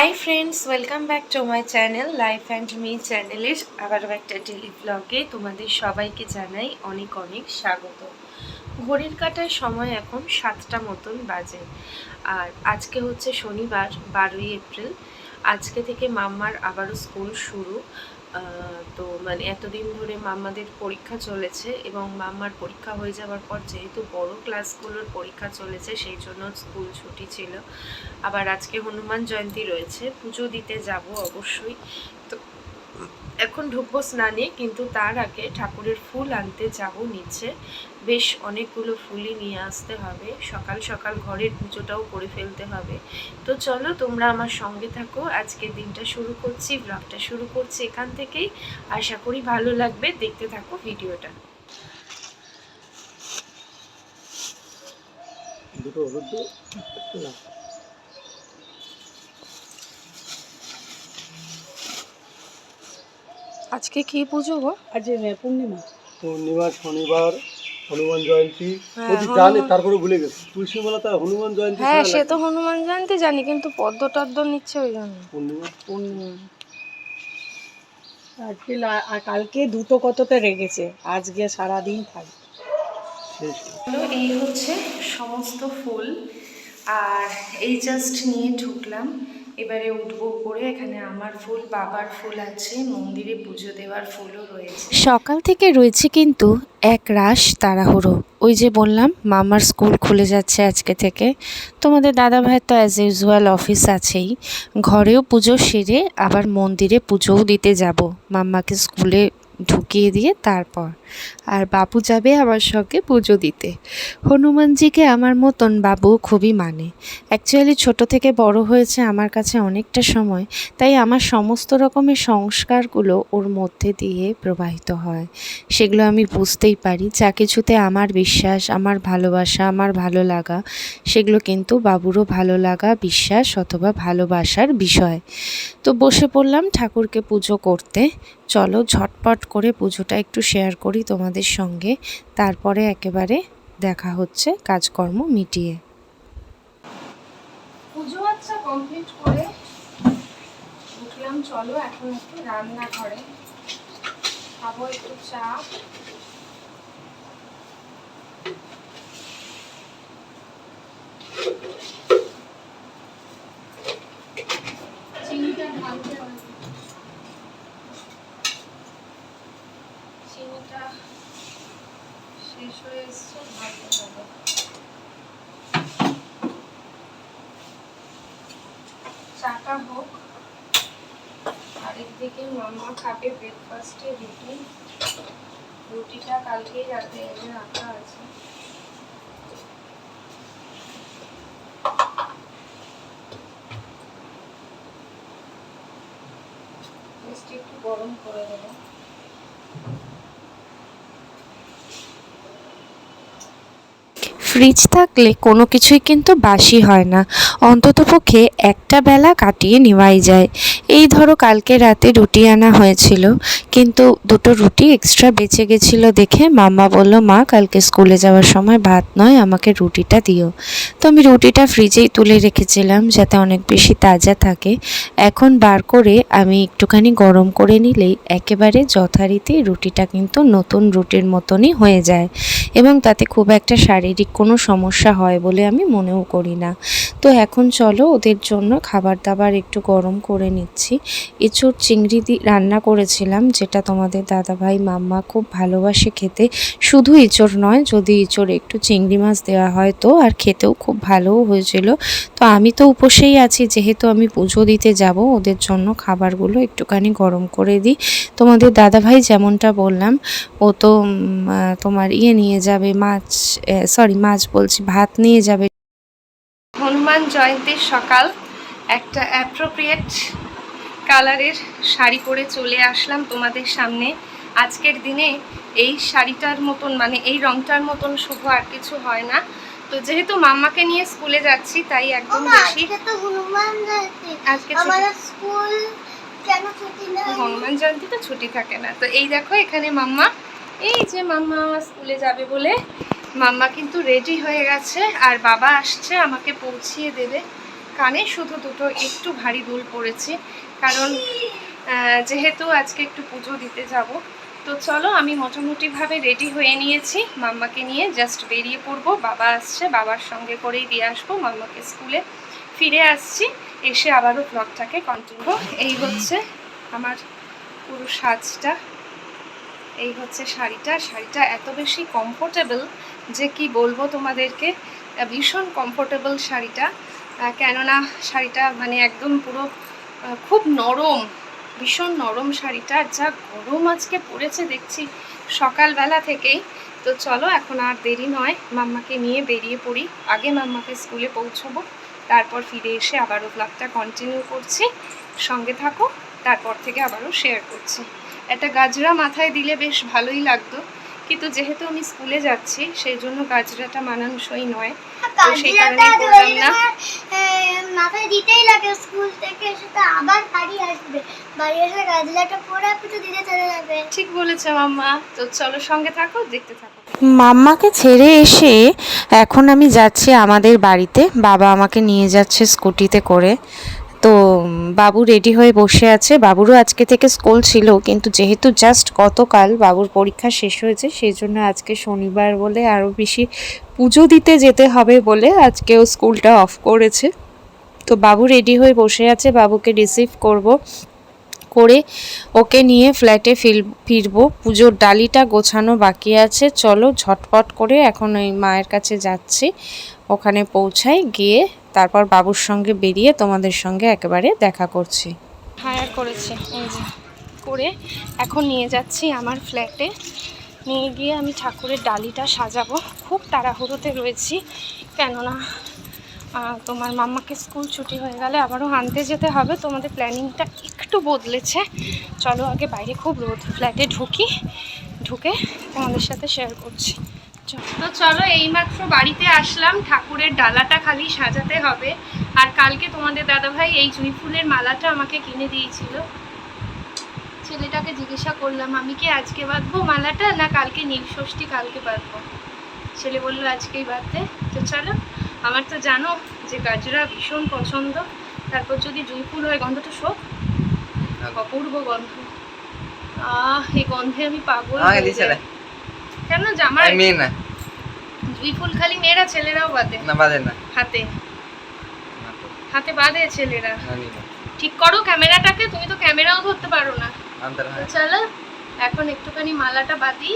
Hi friends welcome back to my channel life and me চ্যানেলের আবারও একটা daily ব্লগে তোমাদের সবাইকে জানাই অনেক অনেক স্বাগত। ঘড়ির কাটার সময় এখন সাতটা মতন বাজে। আর আজকে হচ্ছে শনিবার, বারোই এপ্রিল। আজকে থেকে মাম্মার আবারও স্কুল শুরু। তো মানে এতদিন ধরে মাম্মাদের পরীক্ষা চলেছে এবং মাম্মার পরীক্ষা হয়ে যাওয়ার পর যেহেতু বড় ক্লাসগুলোর পরীক্ষা চলেছে, সেই জন্য স্কুল ছুটি ছিল। আবার আজকে হনুমান জয়ন্তী রয়েছে, পুজো দিতে যাব অবশ্যই। তো এখন ঢুকবো স্নানে, কিন্তু তার আগে ঠাকুরের ফুল আনতে যাব নিচে। বেশ অনেকগুলো ফুলই নিয়ে আসতে হবে। সকাল সকাল ঘরের পুজোটাও করে ফেলতে হবে। তো চলো তোমরা আমার সঙ্গে থাকো। আজকের দিনটা শুরু করছি ব্লগটা শুরু করছি এখান থেকেই। আশা করি ভালো লাগবে। দেখতে থাকো ভিডিওটা। দুটো হলুদ না আজকে কি পুজো গো? আজ পূর্ণিমা। পূর্ণিমা শনিবার হনুমান জয়ন্তী। হ্যাঁ, ও জানে তারপরে ভুলে গেছে। তুলসী মেলা তার হনুমান জয়ন্তী হ্যাঁ সে তো হনুমান জয়ন্তী জানি কিন্তু পদ্ম টদ্ম নিচ্ছে ওই জন্য। পূর্ণিমা? পূর্ণিমা। আজকে আর কালকে দুটো কততে রেগেছে? আজকে সারাদিন থাকবে এই হচ্ছে সমস্ত ফুল। আর এই জাস্ট নিয়ে ঢুকলাম। এবারে উঠবো উপরে, এখানে আমার ফুল, বাবার ফুল আছে, মন্দিরে পুজো দেওয়ার ফুলও রয়েছে। সকাল থেকে রয়েছে কিন্তু এক রাশ তাড়াহুড়ো। ওই যে বললাম, মামার স্কুল খুলে যাচ্ছে আজকে থেকে। তোমাদের দাদা ভাই তো অ্যাজ ইউজুয়াল অফিস আছেই। ঘরেও পুজো সেরে আবার মন্দিরে পুজোও দিতে যাব। মাম্মাকে স্কুলে ঢুকিয়ে দিয়ে তারপর। আর বাবু যাবে আমার সঙ্গে পুজো দিতে। হনুমানজিকে আমার মতন বাবু খুবই মানে। অ্যাকচুয়ালি ছোট থেকে বড় হয়েছে আমার কাছে অনেকটা সময়, তাই আমার সমস্ত রকমের সংস্কারগুলো ওর মধ্যে দিয়ে প্রবাহিত হয়। সেগুলো আমি বুঝতেই পারি। যা কিছুতে আমার বিশ্বাস, আমার ভালোবাসা, আমার ভালো লাগা, সেগুলো কিন্তু বাবুরও ভালো লাগা, বিশ্বাস অথবা ভালোবাসার বিষয়। তো বসে পড়লাম ঠাকুরকে পুজো করতে। চলো ঝটপট করে পুজোটা একটু শেয়ার করি তোমাদের সঙ্গে। তারপরে একেবারে দেখা হচ্ছে কাজকর্ম মিটিয়ে। পুজো আচ্ছা কমপ্লিট করে চলো এখন একটু খাব একটু চা। চিনিটা হবে চিনিটা হয়ে এসছে ঢালতে হবে চাটা হোক, আরেকদিকে মামা খাবে ব্রেকফাস্টে রুটি। রুটিটা কালকেই রাতে এনে রাখা আছে। একটু গরম করে দেবো। ফ্রিজ থাকলে কোনো কিছুই কিন্তু বাসি হয় না। অন্ততপক্ষে একটা বেলা কাটিয়ে নেওয়াই যায়। এই ধরো কালকে রাতে রুটি আনা হয়েছিল, কিন্তু দুটো রুটি এক্সট্রা বেঁচে গেছিল দেখে মাম্মা বলল, মা, কালকে স্কুলে যাওয়ার সময় ভাত নয়, আমাকে রুটিটা দিও। তো আমি রুটিটা ফ্রিজেই তুলে রেখেছিলাম যাতে অনেক বেশি তাজা থাকে। এখন বার করে আমি একটুখানি গরম করে নিলেই একেবারে যথারীতি রুটিটা কিন্তু নতুন রুটির মতনই হয়ে যায় এবং তাতে খুব একটা শারীরিক কোনো সমস্যা হয় বলে আমি মনেও করি না। তো এখন চলো ওদের জন্য খাবার দাবার একটু গরম করে নিচ্ছি। এঁচোড় চিংড়ি দিয়ে রান্না করেছিলাম যেটা তোমাদের দাদাভাই, মাম্মা খুব ভালোবাসে খেতে। শুধু এঁচোড় নয়, যদি এঁচোড় একটু চিংড়ি মাছ দেওয়া হয় তো, আর খেতেও খুব ভালোও হয়েছিল। তো আমি তো উপসেই আছি, যেহেতু আমি পুজো দিতে যাব, ওদের জন্য খাবারগুলো একটুখানি গরম করে দিই। তোমাদের দাদাভাই যেমনটা বললাম, ও তো তোমার ইয়ে নিয়ে যাবে, মাছ সরি মাছ বলছি ভাত নিয়ে যাবে। হনুমান জয়ন্তীর সকাল একটা অ্যাপ্রোপ্রিয়েট কালারের শাড়ি পরে চলে আসলাম তোমাদের সামনে। আজকের দিনে এই শাড়িটার মতন মানে এই রংটার মতন শুভ আর কিছু হয় না। তো যেহেতু মাম্মাকে নিয়ে স্কুলে যাচ্ছি তাই একদম বেশি আজকে হনুমান জয়ন্তী। আজকে ছুটি- আমাদের স্কুল কেন ছুটি নেই হনুমান জয়ন্তী তো ছুটি থাকে না। তো এই দেখো এখানে মাম্মা এই যে মাম্মা স্কুলে যাবে বলে মাম্মা কিন্তু রেডি হয়ে গেছে, আর বাবা আসছে আমাকে পৌঁছিয়ে দেবে। কানে শুধু দুটো একটু ভারী দুল পড়েছে, কারণ যেহেতু আজকে একটু পুজো দিতে যাব। তো চলো, আমি মোটামুটিভাবে রেডি হয়ে নিয়েছি। মাম্মাকে নিয়ে জাস্ট বেরিয়ে পড়ব। বাবা আসছে, বাবার সঙ্গে করেই দিয়ে আসব। মাম্মাকে স্কুলে ফিরে আসছি। এসে আবারও ব্লগটাকে কন্টিনিউ এই হচ্ছে আমার পুরো সাজটা। এই হচ্ছে শাড়িটা। শাড়িটা এত বেশি কমফোর্টেবল যে কি বলব তোমাদেরকে ভীষণ কমফোর্টেবল শাড়িটা। কেননা শাড়িটা মানে একদম পুরো খুব নরম, ভীষণ নরম শাড়িটা। যা গরম আজকে পড়েছে দেখছি সকালবেলা থেকেই। তো চলো, এখন আর দেরি নয়, মাম্মাকে নিয়ে বেরিয়ে পড়ি। আগে মাম্মাকে স্কুলে পৌঁছবো, তারপর ফিরে এসে আবারও ব্লগটা কন্টিনিউ করছি, সঙ্গে থাকো, তারপর থেকে আবারও শেয়ার করছি। একটা গাজরা মাথায় দিলে বেশ ভালোই লাগতো। কিন্তু যেহেতু আমি স্কুলে যাচ্ছি সেই জন্য গাজরাটা মানানসই নয়। তো সেই কারণে করলাম না। নেওয়ার, মাথায় দিতেই লাগে স্কুল থেকে এসে তো আবার বাড়ি আসবে। বাড়ি এসে গাজলাটা পরে পুজো দিতে চলে যাবে। ঠিক বলেছে মাম্মা। তো চলো সঙ্গে থাকো দেখতে থাকো। মাম্মাকে ছেড়ে এসে এখন আমি যাচ্ছি আমাদের বাড়িতে। বাবা আমাকে নিয়ে যাচ্ছে স্কুটিতে করে। তো বাবু রেডি হয়ে বসে আছে। বাবুরও আজকে থেকে স্কুল ছিল, কিন্তু যেহেতু জাস্ট গতকাল বাবুর পরীক্ষা শেষ হয়েছে, সেই জন্য আজকে শনিবার বলে আরও বেশি পুজো দিতে যেতে হবে বলে আজকেও স্কুলটা অফ করেছে। তো, বাবু রেডি হয়ে বসে আছে, বাবুকে রিসিভ করব। করে ওকে নিয়ে ফ্ল্যাটে ফির ফিরবো। পুজোর ডালিটা গোছানো বাকি আছে। চলো ঝটপট করে এখন ওই মায়ের কাছে যাচ্ছি। ওখানে পৌঁছাই, গিয়ে তারপর বাবুর সঙ্গে বেরিয়ে তোমাদের সঙ্গে একেবারে দেখা করছি। হায়ার করেছে করে এখন নিয়ে যাচ্ছি আমার ফ্ল্যাটে নিয়ে গিয়ে আমি ঠাকুরের ডালিটা সাজাবো। খুব তাড়াহুড়োতে রয়েছি, কেননা তোমার মাম্মাকে স্কুল ছুটি হয়ে গেলে আবারও আনতে যেতে হবে। তোমাদের প্ল্যানিংটা একটু বদলেছে। চলো আগে বাইরে খুব রোদ। ফ্ল্যাটে ঢুকি, ঢুকে তোমাদের সাথে শেয়ার করছি। তো চলো এইমাত্র বাড়িতে আসলাম ঠাকুরের ডালাটা খালি সাজাতে হবে। আর কালকে তোমাদের দাদাভাই এই জুঁই ফুলের মালাটা আমাকে কিনে দিয়েছিল। ছেলেটাকে জিজ্ঞাসা করলাম আমি কি আজকে বাঁধবো মালাটা না কালকে নীল ষষ্ঠী কালকে বাঁধবো? ছেলে বলল আজকেই বাঁধতে। তো চলো আমার তো জানো যে গাজরা ভীষণ পছন্দ। তারপর যদি জুঁই ফুল হয় গন্ধটা শোক অপূর্ব গন্ধ। আহ এই গন্ধে আমি পাগল আমাকে হয়ে দিছে যাই। কেন জামার আমি মেয়ে না। জুঁই ফুল খালি মেয়েরা ছেলেরাও বাঁধে না বাজে না। হাতে। হাতে বাঁধে ছেলেরা। ঠিক করো ক্যামেরাটাকে তুমি তো ক্যামেরাও ধরতে পারো না। চলো এখন একটুখানি মালাটা বাঁধি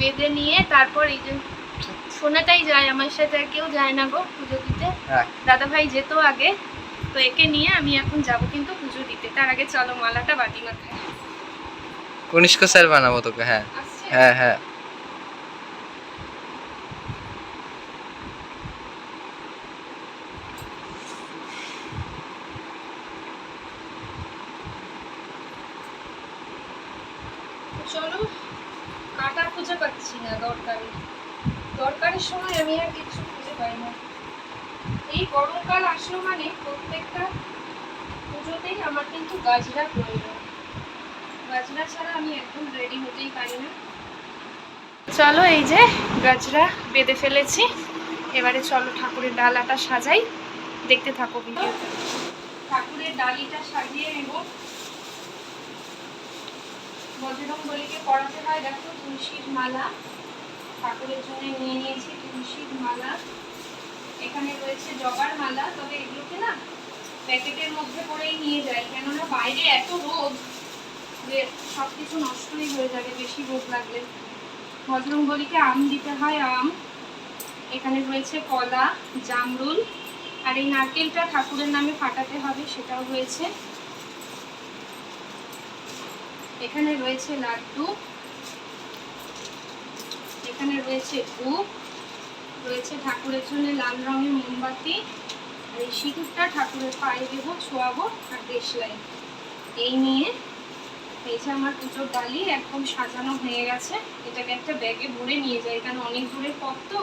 বেঁধে নিয়ে তারপর এই যে সোনাটাই যায় আমার সাথে আর কেউ যায় না গো পুজো দিতে। হ্যাঁ। দাদা ভাই যেত আগে তো একে নিয়ে আমি এখন যাব কিন্তু পুজো দিতে। তার আগে চলো মালাটা বাঁধি মাথায়। কনিষ্ক স্যার বানাবো তোকে হ্যাঁ। হ্যাঁ হ্যাঁ তো চলো কাটা খুঁজে পাচ্ছি না দরকারি দরকারের সময় আমি আর কিছু খুঁজে পাই না এই গরমকাল আসলো মানে প্রত্যেকটা পুজোতেই আমার কিন্তু গাজরা প্রয়োজন। গাজরা ছাড়া আমি একদম রেডি হতেই পারি না। চলো এই যে গাজরা বেঁধে ফেলেছি। এবারে চলো ঠাকুরের ডালাটা সাজাই। দেখতে থাকো ভিডিওতে ঠাকুরের ডালিটা সাজিয়ে নেব। বজরং বলিকে পড়াতে হয়, দেখো তুলসীর মালা। ঠাকুরের জন্য নিয়ে নিয়েছি তুলসীর মালা। এখানে রয়েছে জবার মালা, তবে এগুলোকে না প্যাকেটের মধ্যে করেই নিয়ে যাই কেননা বাইরে এত রোদ যে সব কিছু নষ্টই হয়ে যাবে, বেশি রোদ লাগলে। বজরং বলিকে আম দিতে হয় আম। এখানে রয়েছে কলা, জামরুল, আর এই নারকেলটা ঠাকুরের নামে ফাটাতে হবে, সেটাও রয়েছে। এখানে রয়েছে লাড্ডু। এখানে রয়েছে ধূপ রয়েছে ঠাকুরের জন্য লাল রঙের মোমবাতি। এই সিঁদুরটা ঠাকুরের পায়ে দেবো ছোয়াবো আর দেশলাই এই নিয়ে এই যে আমার পুজোর ডালি একদম সাজানো হয়ে গেছে, এটাকে একটা ব্যাগে ভরে নিয়ে যাই, কারণ অনেক দূরের পথ তো।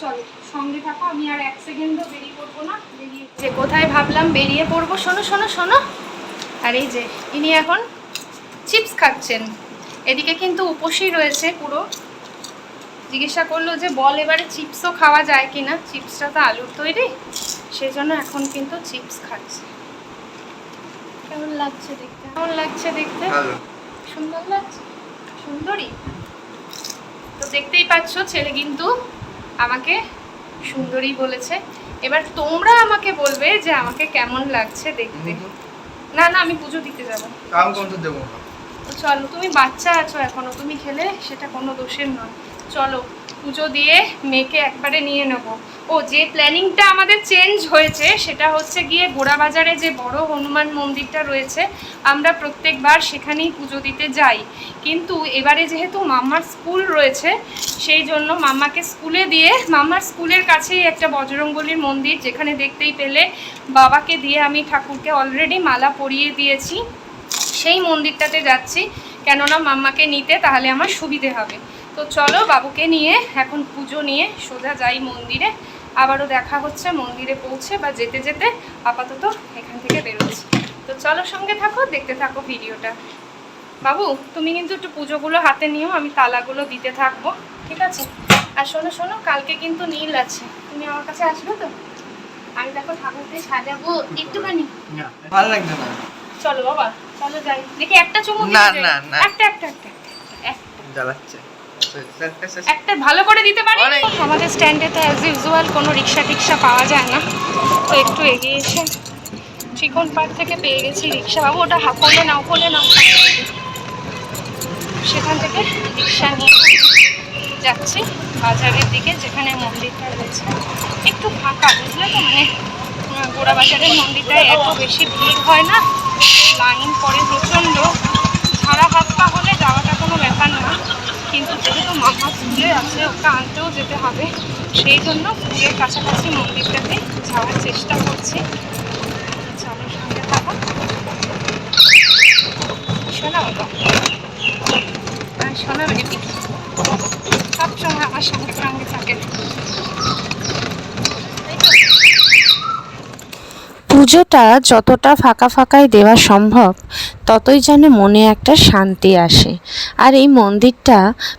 চলো, সঙ্গে থাকো, আমি আর এক সেকেন্ডও বেরিয়ে পড়ব না, বেরিয়ে যে কোথায় ভাবলাম বেরিয়ে পড়ব, শোনো শোনো শোনো। আর এই যে, ইনি এখন চিপস খাচ্ছেন। এদিকে কিন্তু উপসী রয়েছে পুরো। জিজ্ঞাসা করল যে, বল এবারে চিপসও খাওয়া যায় কিনা? চিপসটা তো আলুর তৈরি। সেই জন্য এখন কিন্তু চিপস খাচ্ছি। কেমন লাগছে দেখতে? কেমন লাগছে দেখতে? সুন্দর লাগছে? সুন্দরী তো দেখতেই পাচ্ছ ছেলে কিন্তু আমাকে সুন্দরী বলেছে। এবার তোমরা আমাকে বলবে যে আমাকে কেমন লাগছে দেখতে। না না আমি পুজো দিতে যাব। কাম করতে দেবো চলো তুমি বাচ্চা আছো এখনও তুমি খেলে সেটা কোনো দোষের নয়। চলো পুজো দিয়ে মেয়েকে একবারে নিয়ে নেব। ও, যে প্ল্যানিংটা আমাদের চেঞ্জ হয়েছে, সেটা হচ্ছে গিয়ে গোড়াবাজারে যে বড় হনুমান মন্দিরটা রয়েছে, আমরা প্রত্যেকবার সেখানেই পুজো দিতে যাই। কিন্তু এবারে যেহেতু মাম্মার স্কুল রয়েছে, সেই জন্য মাম্মাকে স্কুলে দিয়ে মাম্মার স্কুলের কাছেই একটা বজরংবলীর মন্দির, যেখানে দেখতেই পেলে বাবাকে দিয়ে আমি ঠাকুরকে অলরেডি মালা পরিয়ে দিয়েছি। সেই মন্দিরটাতে যাচ্ছি। কেননা মাম্মাকে নিতে তাহলে আমার সুবিধে হবে। তো চলো বাবুকে নিয়ে এখন পুজো নিয়ে সোজা যাই মন্দিরে। আবারও দেখা হচ্ছে মন্দিরে পৌঁছে বা যেতে যেতে আপাতত এখান থেকে বেরোচ্ছি। তো চলো সঙ্গে থাকো দেখতে থাকো ভিডিওটা। বাবু তুমি কিন্তু একটু পুজোগুলো হাতে নিও আমি তালাগুলো দিতে থাকব ঠিক আছে? আর শোনো শোনো কালকে কিন্তু নীল আছে। তুমি আমার কাছে আসবে তো? আমি দেখো ঠাকুরকে সাজাবো একটুখানি। ভালো লাগছে না। চলো বাবা চলো যাই। দেখি একটা চুমুক না, না, না। একটা একটা একটা একটা। জ্বালাচ্ছে। একটা ভালো করে দিতে পারি। আমাদের স্ট্যান্ডে তো অ্যাজ ইউজুয়াল কোনো রিক্সা টিক্সা পাওয়া যায় না। তো একটু এগিয়ে এসে চিকন পার্ক থেকে পেয়ে গেছি রিক্সা বাবু ওটা হা কোলে নাও কোলে নাও। সেখান থেকে রিক্সা নিয়ে যাচ্ছি। বাজারের দিকে যেখানে মন্দিরটা রয়েছে। একটু ফাঁকা বুঝলে তো? মানে গোড়া বাজারের মন্দিরটায় এত বেশি ভিড় হয় না। লাইন পরে প্রচণ্ড। ছাড়া হাত পা হলে যাওয়াটা কোনো ব্যাপার না। কিন্তু তো মামা দূরে আছে, ওকে আনতেও যেতে হবে। সেই জন্য পুরের কাছাকাছি মন্দিরটাতে যাওয়ার চেষ্টা করছি। চলো সঙ্গে থাকো। শোনা বাবা শোনা বেবি সবসময় আমার সঙ্গে সঙ্গে থাকে তাই তো? পুজোটা যতটা ফাঁকা ফাঁকায় দেওয়া সম্ভব, ততই যেন মনে একটা শান্তি আসে। আর এই মন্দিরটা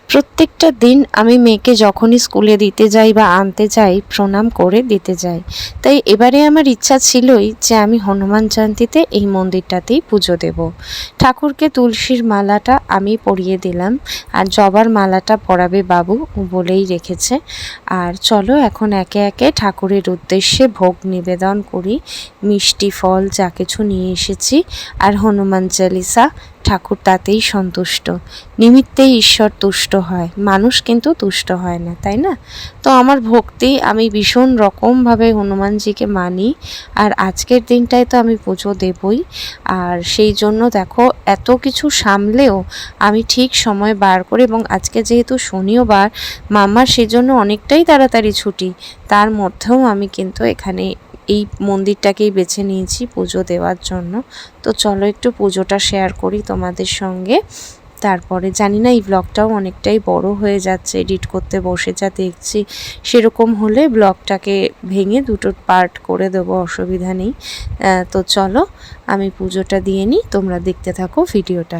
প্রত্যেকটা দিন আমি মেয়েকে যখনই স্কুলে দিতে যাই বা আনতে যাই, প্রণাম করে দিতে যাই। তাই এবারে আমার ইচ্ছা ছিলই যে আমি হনুমান জয়ন্তীতে এই মন্দিরটাতেই পুজো দেব। ঠাকুরকে তুলসীর মালাটা আমি পরিয়ে দিলাম, আর জবার মালাটা পরাবে বাবু বলেই রেখেছে। আর চলো এখন একে একে ঠাকুরের উদ্দেশ্যে ভোগ নিবেদন করি মিষ্টি ফল যা কিছু নিয়ে এসেছি আর হনুমান চালিসা ঠাকুর তাতেই সন্তুষ্ট। নিমিত্তেই ঈশ্বর তুষ্ট হয়, মানুষ কিন্তু তুষ্ট হয় না, তাই না? তো আমার ভক্তি, আমি ভীষণ রকমভাবে হনুমানজিকে মানি আর আজকের দিনটায় তো আমি পুজো দেবই। আর সেই জন্য দেখো, এত কিছু সামলেও আমি ঠিক সময় বার করে এবং আজকে যেহেতু শনিবার মামার সেজন্য অনেকটাই তাড়াতাড়ি ছুটি, তার মধ্যেও আমি কিন্তু এখানে এই মন্দিরটাকেই বেছে নিয়েছি পুজো দেওয়ার জন্য। তো চলো একটু পুজোটা শেয়ার করি তোমাদের সঙ্গে। তারপরে জানি না, এই ব্লগটাও অনেকটাই বড় হয়ে যাচ্ছে এডিট করতে বসে যা দেখছি। সেরকম হলে ব্লগটাকে ভেঙে দুটো পার্ট করে দেবো, অসুবিধা নেই। তো চলো, আমি পুজোটা দিয়ে নিই, তোমরা দেখতে থাকো ভিডিওটা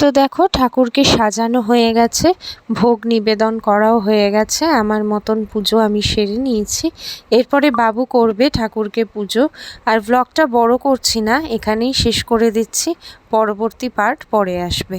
তো দেখো, ঠাকুরকে সাজানো হয়ে গেছে, ভোগ নিবেদন করাও হয়ে গেছে, আমার মতন পুজো আমি সেরে নিয়েছি। এরপরে বাবু করবে ঠাকুরকে পুজো। আর ব্লগটা বড় করছি না, এখানেই শেষ করে দিচ্ছি, পরবর্তী পার্ট পরে আসবে।